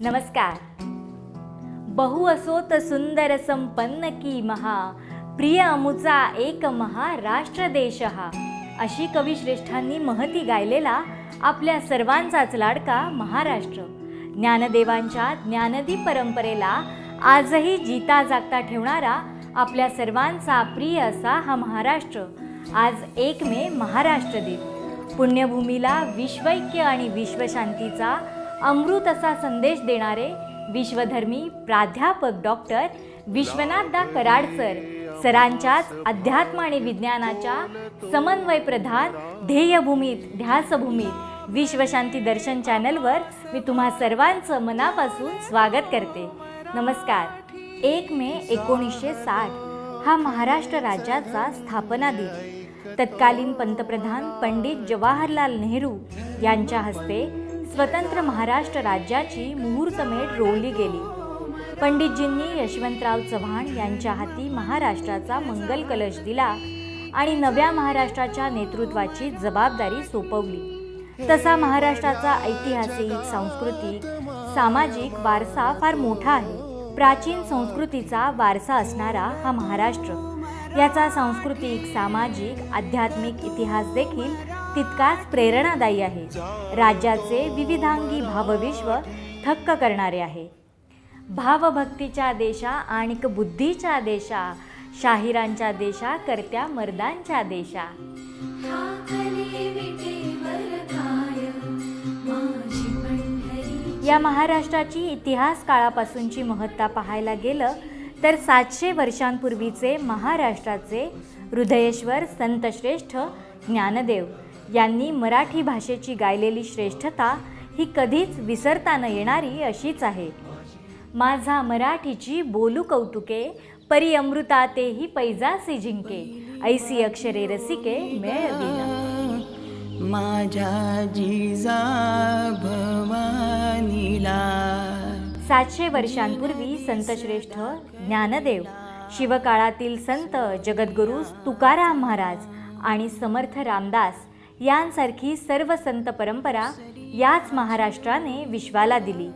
नमस्कार. बहु असोत सुंदर संपन्न की महा प्रिय अमुचा एक महाराष्ट्र देश हा अशी कविश्रेष्ठांनी महती गायलेला आपल्या सर्वांचाच लाडका महाराष्ट्र. ज्ञानदेवांच्या ज्ञानदीप परंपरेला आजही जीता जागता ठेवणारा आपल्या सर्वांचा प्रिय असा हा महाराष्ट्र. आज एक मे महाराष्ट्र दिन. पुण्यभूमीला विश्वैक्य आणि विश्वशांतीचा अमृत असा संदेश देणारे विश्वधर्मी प्राध्यापक डॉक्टर विश्वनाथदा कराडसर सरांच्याच अध्यात्म आणि विज्ञानाच्या समन्वय प्रधान ध्येयभूमीत ध्यासभूमीत विश्वशांती दर्शन चॅनलवर मी तुम्हा सर्वांचं मनापासून स्वागत करते. नमस्कार. एक मे एकोणीसशे साठ हा महाराष्ट्र राज्याचा स्थापना दिन. तत्कालीन पंतप्रधान पंडित जवाहरलाल नेहरू यांच्या हस्ते स्वतंत्र महाराष्ट्र राज्याची मुहूर्तमेढ रोवली गेली. पंडितजींनी यशवंतराव चव्हाण यांच्या हाती महाराष्ट्राचा मंगल कलश दिला आणि नव्या महाराष्ट्राच्या नेतृत्वाची जबाबदारी सोपवली. तसा महाराष्ट्राचा ऐतिहासिक सांस्कृतिक सामाजिक वारसा फार मोठा आहे. प्राचीन संस्कृतीचा वारसा असणारा हा महाराष्ट्र. याचा सांस्कृतिक सामाजिक आध्यात्मिक इतिहास देखील तितकाच प्रेरणादायी आहे. राज्याचे विविधांगी भावविश्व थक्क करणारे आहे. भावभक्तीच्या देशा आणि बुद्धीच्या देशा शाहिरांच्या देशा करत्या मर्दांच्या देशा. या महाराष्ट्राची इतिहास काळापासूनची महत्ता पाहायला गेलं तर सातशे वर्षांपूर्वीचे महाराष्ट्राचे हृदयेश्वर संतश्रेष्ठ ज्ञानदेव यांनी मराठी भाषेची गायलेली श्रेष्ठता ही कधीच विसरता न येणारी अशीच आहे. माझा मराठीची बोलू कौतुके परी अमृता तेही पैजासी जिंके ऐसी अक्षरे रसिके मेळविना माझ्या जिजा भवानीला. सातशे वर्षांपूर्वी संतश्रेष्ठ ज्ञानदेव शिवकाळातील संत जगद्गुरू तुकाराम महाराज आणि समर्थ रामदास यांसारखी सर्व संत परंपरा याच महाराष्ट्राने विश्वाला दिली.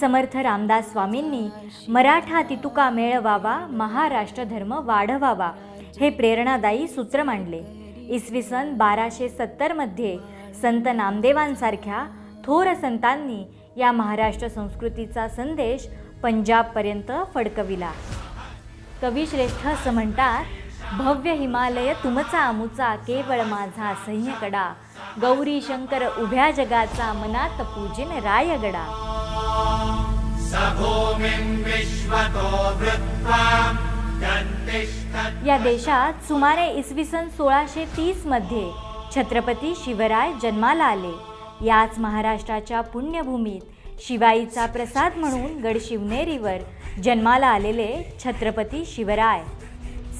समर्थ रामदास स्वामींनी मराठा तितुका मेळवावा महाराष्ट्र धर्म वाढवावा हे प्रेरणादायी सूत्र मांडले. इसवी सन बाराशे सत्तरमध्ये संत नामदेवांसारख्या थोर संतांनी या महाराष्ट्र संस्कृतीचा संदेश पंजाबपर्यंत फडकविला. कविश्रेष्ठ असं म्हणतात भव्य हिमालय तुमचा अमुचा केवळ माझा सैन्यकडा गौरी शंकर उभ्या जगाचा मनात पूजिन रायगडा. या देशात सुमारे इसवी सन सोळाशे तीसमध्ये छत्रपती शिवराय जन्माला आले. याच महाराष्ट्राच्या पुण्यभूमीत शिवाईचा प्रसाद म्हणून गडशिवनेरीवर जन्माला आलेले छत्रपती शिवराय.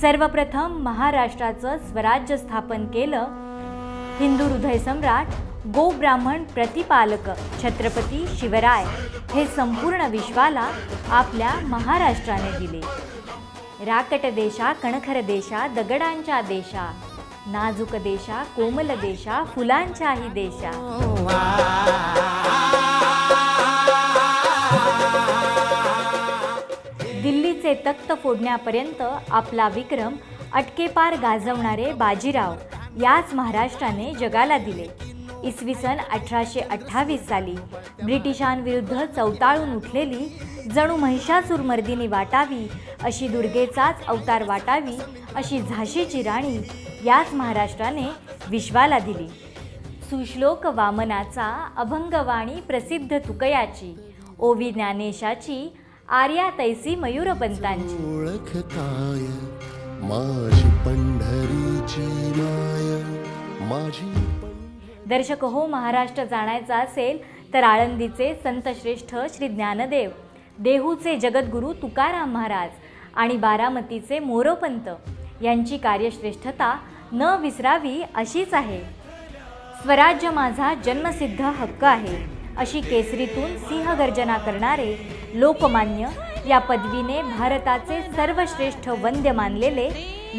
सर्वप्रथम महाराष्ट्राचं स्वराज्य स्थापन केलं. हिंदू हृदय सम्राट गो ब्राह्मण प्रतिपालक छत्रपती शिवराय हे संपूर्ण विश्वाला आपल्या महाराष्ट्राने दिले. राकट देशा कणखर देशा दगडांच्या देशा नाजूक देशा कोमल देशा फुलांच्याही देशा. Oh, तख्त फोडण्यापर्यंत आपला विक्रम अटकेपार गाजवणारे बाजीराव याच महाराष्ट्राने जगाला दिले. इसवी सन अठराशे अठ्ठावीस साली ब्रिटिशांविरुद्ध चौताळून उठलेली जणू महिषासूर मर्दिनी वाटावी अशी दुर्गेचाच अवतार वाटावी अशी झाशीची राणी याच महाराष्ट्राने विश्वाला दिली. सुश्लोक वामनाचा अभंगवाणी प्रसिद्ध तुकयाची ओवी ज्ञानेशाची आर्या तैसी मयूरपंतांची ओळखताय माझी पंढरीची माय माझी दर्शक हो महाराष्ट्र जाणायचा असेल तर आळंदीचे संतश्रेष्ठ श्री ज्ञानदेव देहूचे जगद्गुरू तुकाराम महाराज आणि बारामतीचे मोरोपंत यांची कार्यश्रेष्ठता न विसरावी अशीच आहे. स्वराज्य माझा जन्मसिद्ध हक्क आहे अशी केसरीतून सिंहगर्जना करणारे लोकमान्य या पदवीने भारताचे सर्वश्रेष्ठ वंद्य मानलेले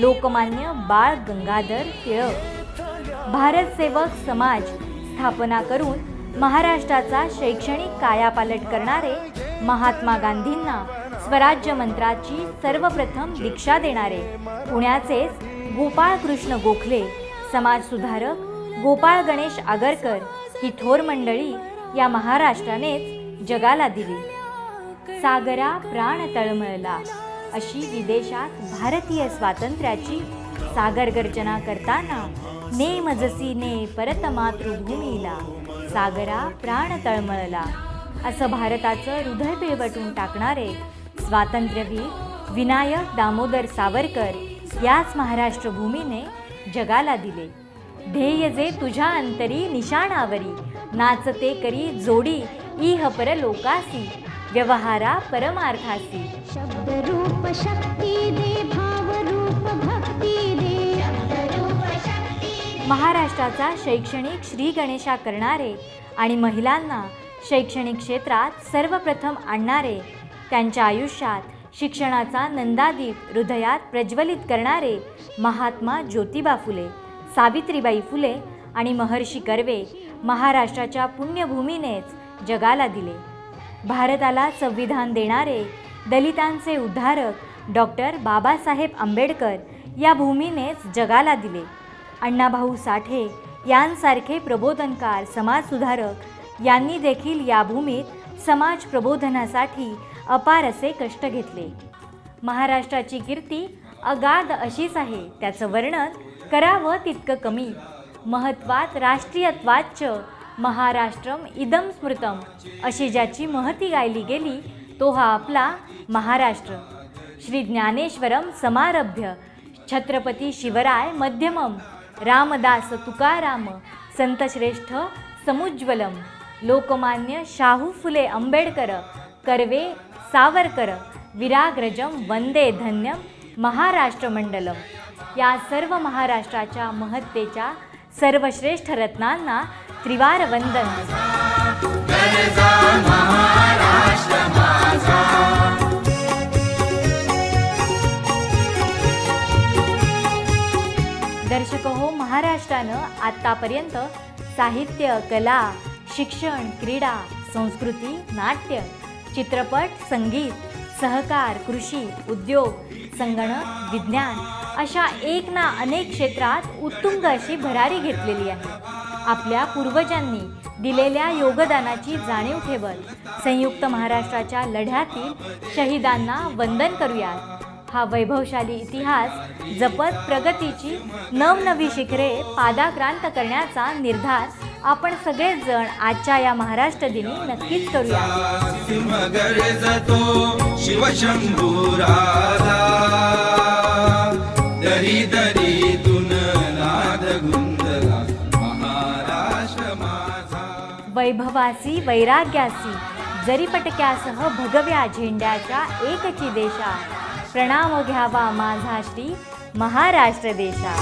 लोकमान्य बाळ गंगाधर टिळक. भारत सेवक समाज स्थापना करून महाराष्ट्राचा शैक्षणिक कायापालट करणारे महात्मा गांधींना स्वराज्य मंत्राची सर्वप्रथम दीक्षा देणारे पुण्याचेच गोपाळकृष्ण गोखले समाजसुधारक गोपाळ गणेश आगरकर ही थोर मंडळी या महाराष्ट्रानेच जगाला दिली. सागरा प्राण तळमळला अशी विदेशात भारतीय स्वातंत्र्याची सागर गर्जना करताना ने मजसी ने परत मातृभूमीला सागरा प्राण तळमळला असं भारताचं हृदय पिळवटून टाकणारे स्वातंत्र्यवीर विनायक दामोदर सावरकर याच महाराष्ट्रभूमीने जगाला दिले. ध्येय जे तुझ्या अंतरी निशाणावरी नाचते करी जोडी इह पर लोकासी व्यवहारा परमार्थासी. शब्दरूप शक्ती दे भावरूप भक्ती दे. महाराष्ट्राचा शैक्षणिक श्री गणेशा करणारे आणि महिलांना शैक्षणिक क्षेत्रात सर्वप्रथम आणणारे त्यांच्या आयुष्यात शिक्षणाचा नंदादीप हृदयात प्रज्वलित करणारे महात्मा ज्योतिबा फुले सावित्रीबाई फुले आणि महर्षी कर्वे महाराष्ट्राच्या पुण्यभूमीनेच जगाला दिले. भारताला संविधान देणारे दलितांचे उद्धारक डॉक्टर बाबासाहेब आंबेडकर या भूमीनेच जगाला दिले. अण्णाभाऊ साठे यांसारखे प्रबोधनकार समाजसुधारक यांनी देखील या भूमीत समाज प्रबोधनासाठी अपार असे कष्ट घेतले. महाराष्ट्राची कीर्ती अगाध अशीच आहे. त्याचं वर्णन करावं तितकं कमी. महत्वात राष्ट्रीयत्वाच्च महाराष्ट्रम इदम स्मृतम अशी ज्याची महती गायली गेली तो हा आपला महाराष्ट्र. श्री ज्ञानेश्वरम समारभ्य छत्रपती शिवराय मध्यमम रामदास तुकाराम संतश्रेष्ठ समुज्ज्वलम लोकमान्य शाहू फुले आंबेडकर कर्वे सावरकर विराग्रजम वंदे धन्यम महाराष्ट्र मंडलम. या सर्व महाराष्ट्राच्या महत्तेच्या सर्वश्रेष्ठ रत्नांना त्रिवार वंदन दर्शक हो महाराष्ट्रानं आत्तापर्यंत साहित्य कला शिक्षण क्रीडा संस्कृती नाट्य चित्रपट संगीत सहकार कृषी उद्योग संगणक विज्ञान अशा एक ना अनेक क्षेत्रात उत्तुंग अशी भरारी घेतलेली आहे. आपल्या पूर्वजांनी दिलेल्या योगदानाची जाणीव ठेवत संयुक्त महाराष्ट्राच्या लढ्यातील शहीदांना वंदन करूयात. हा वैभवशाली इतिहास जपत प्रगतीची नवनवी शिखरे पादाक्रांत करण्याचा निर्धार आपण सगळेजण आजच्या या महाराष्ट्र दिनी नक्कीच करूया शिवशंभू राधा. वैभवासी वैराग्यासी जरीपटक्यासह भगव्या झेंड्याच्या एकची देशा प्रणाम घ्यावा माझा श्री महाराष्ट्र देशा.